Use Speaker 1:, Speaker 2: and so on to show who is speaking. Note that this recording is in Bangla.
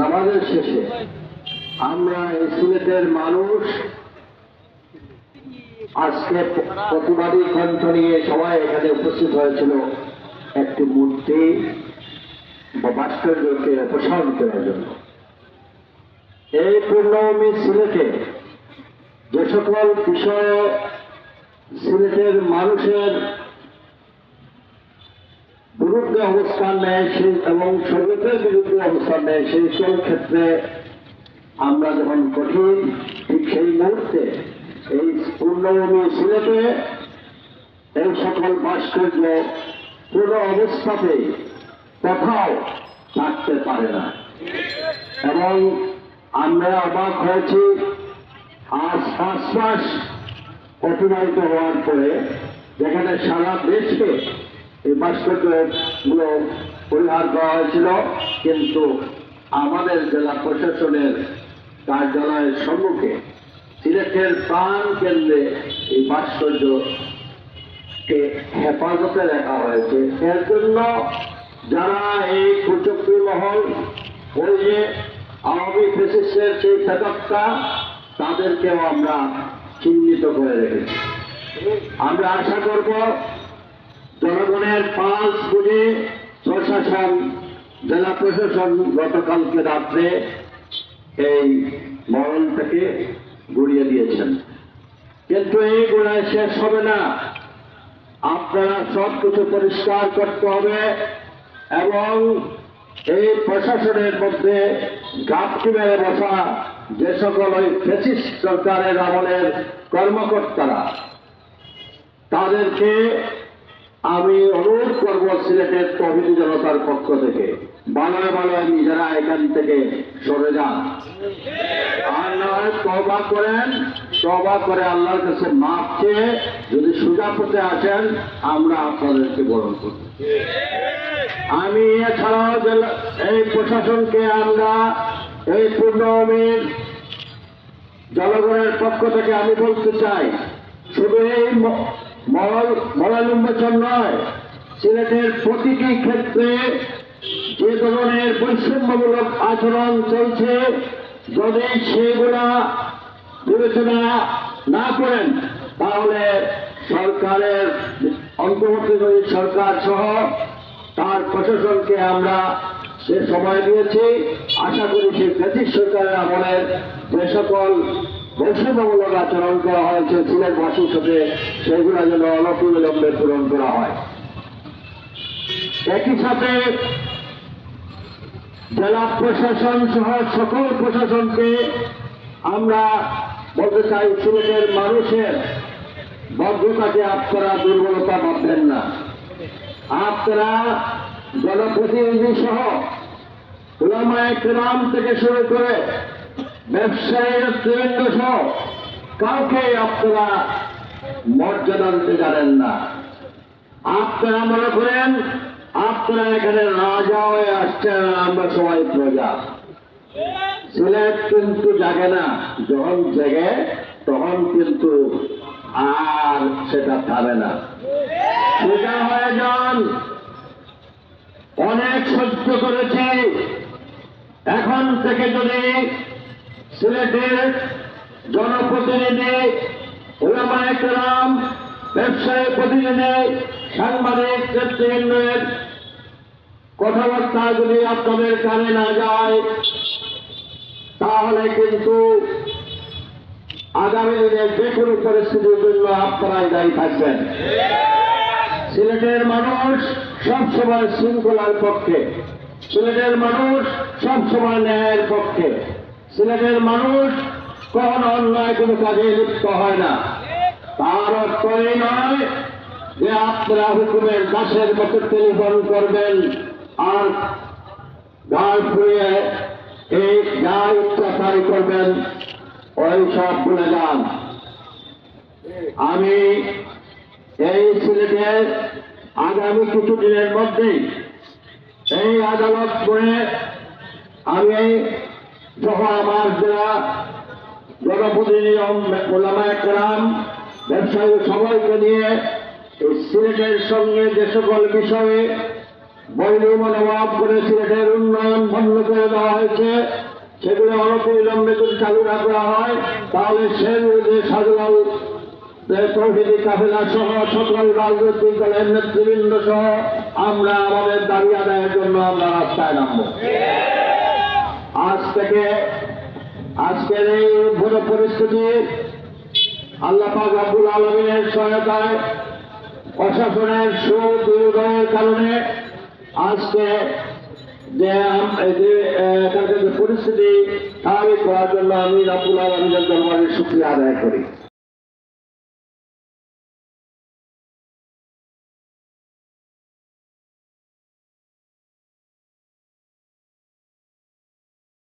Speaker 1: নামাজের শেষে আমরা এই সিলেটের মানুষ। আজকে প্রতিবাদী কণ্ঠ নিয়ে সবাই এখানে উপস্থিত হয়েছিল একটি মূর্তি বা ভাস্কর্যকে অপসারণ করার জন্য। এই পূর্ণভূমি সিলেটে যে সকল বিষয়ে সিলেটের মানুষের বিরুদ্ধে অবস্থান নেয় সেই এবং সৈনিকের বিরুদ্ধে অবস্থান নেয় সেই সব ক্ষেত্রে আমরা যখন কঠিন, ঠিক সেই মুহূর্তে এই পূর্ণভূমি সিলেটে এই সকল ভাস্কর্য পুরো অবস্থাতে কোথাও থাকতে পারে না। এবং আমরা অবাক হয়েছি, আজ পাঁচ মাস অতিবাহিত হওয়ার পরে যেখানে সারা দেশকে এই ভাস্কর্যগুলো পরিহার করা হয়েছিল, কিন্তু আমাদের জেলা প্রশাসনের কার্যালয়ের সম্মুখে সিলেটের প্রাণ কেন্দ্রে এই ভাস্কর্যকে হেফাজতে রাখা হয়েছে। এর জন্য যারা এই কুচক্রী মহল ওই যে আওয়ামী ফেসিসের সেই ফেদকটা তাদেরকেও আমরা চিহ্নিত করে রেখেছি। আমরা আশা করব জনগণের পাঁচ বুঝে প্রশাসন, জেলা প্রশাসন গতকালকে রাত্রে এই মরণ থেকে গুড়িয়ে দিয়েছেন। কিন্তু এই গুণায় শেষ হবে না। আপনারা সব কিছু পরিষ্কার করতে হবে এবং এই প্রশাসনের মধ্যে গাপটি মেরে বসা যে সকল ওই ফেসিস সরকারের আমলের কর্মকর্তারা, তাদেরকে আমি অনুরোধ করব সিলেটের তহিদি জনতার পক্ষ থেকে, বালায় বালায় নিজেরা এখান থেকে সরে যান। আর নয় তবা করেন তবা করে আল্লাহর কাছে মাপ চেয়ে যদি সোজা পথে আসেন, আমরা আপনাদেরকে বরণ করব। আমি এছাড়াও এই প্রশাসনকে আমরা এই পূর্ণভূমির জনগণের পক্ষ থেকে আমি বলতে চাই, শুধু এই ম- মরল মরল উন্মোচন নয়। সিলেটের প্রতিটি ক্ষেত্রে যে ধরনের বৈষম্যমূলক আচরণ চলছে, যদি সেগুলা বিবেচনা না করেন, তাহলে সরকারের অন্তর্বর্তীকালীন সরকার সহ তার প্রশাসনকে আমরা সে সময় দিয়েছি। আশা করি সেই ব্রিটিশ সরকারের আমলের যে সকল বৈষম্যমূলক আচরণ করা হয়েছে, সিলেটবাসীর সাথে সেগুলো যেন অনতিবিলম্বে পূরণ করা হয়। একই সাথে জেলা প্রশাসন সহ সকল প্রশাসনকে আমরা বলতে চাই, সিলেটের মানুষের ভদ্রতাকে আপনারা দুর্বলতা ভাববেন না। আপনারা জনপ্রতিনিধি সহ ওলামায় গ্রাম থেকে শুরু করে ব্যবসায়ী নেতৃবৃন্দ সহ কাউকে আপনারা মর্যাদা দিতে জানেন না। আপনারা মনে করেন, আপনারা এখানে রাজা হয়ে আসছেন আমরা সবাই প্রজা। সিলেট কিন্তু জাগে না, যখন জেগে তখন কিন্তু আর সেটা থামে না। সোজা হয়ে যান, অনেক সহ্য করেছি। এখন থেকে যদি সিলেটের জনপ্রতিনিধি ওলামায় কেরাম, ব্যবসায়ী প্রতিনিধি, সাংবাদিক নেতৃবৃন্দের কথাবার্তা যদি আপনাদের কানে না যায়, তাহলে কিন্তু আগামী দিনের যে কোনো পরিস্থিতির জন্য আপনারাই দায়ী থাকবেন। সিলেটের মানুষ সবসময় শৃঙ্খলার পক্ষে। সিলেটের মানুষ সবসময় ন্যায়ের পক্ষে। সিলেটের মানুষ কখনো অন্যায় কোনো কাজে লিপ্ত হয় না। তার অর্থ এই নয় যে আপনারা হুকুমের দাসের মতো টেলিফোন করবেন আর গাল ফুরিয়ে এই যা অত্যাচারী করবেন, ওই সব ভুলে যান। আমি এই সিলেটে আগামী কিছু দিনের মধ্যেই এই আদালত করে আমি সহ আমার যারা জনপ্রতিনিধি ওলামায় কেরাম, ব্যবসায়ী সবাইকে নিয়ে এই সিলেটের সঙ্গে যে সকল বিষয়ে বৈরী মনোভাব করে সিলেটের উন্নয়ন বন্ধ করে দেওয়া হয়েছে, সেগুলো অনতিবিলম্বে যদি চালু না করা হয়, তাহলে সে বিরুদ্ধে সাজলাল প্রভৃতি কাফেলা সহ সকল রাজনৈতিক দলের নেতৃবৃন্দ সহ আমরা আমাদের দাবি আদায়ের জন্য আমরা রাস্তায় নামবো। আজ থেকে আজকের এই উদ্ভূত পরিস্থিতি আল্লাহ আব্দুল আলমিনের সহায়তায় প্রশাসনের সুদুর্গের কারণে আজকে যে পরিস্থিতি স্বাভাবিক করার জন্য আমি আব্দুল আলমিনের দরবারে শুক্রিয়া আদায় করি।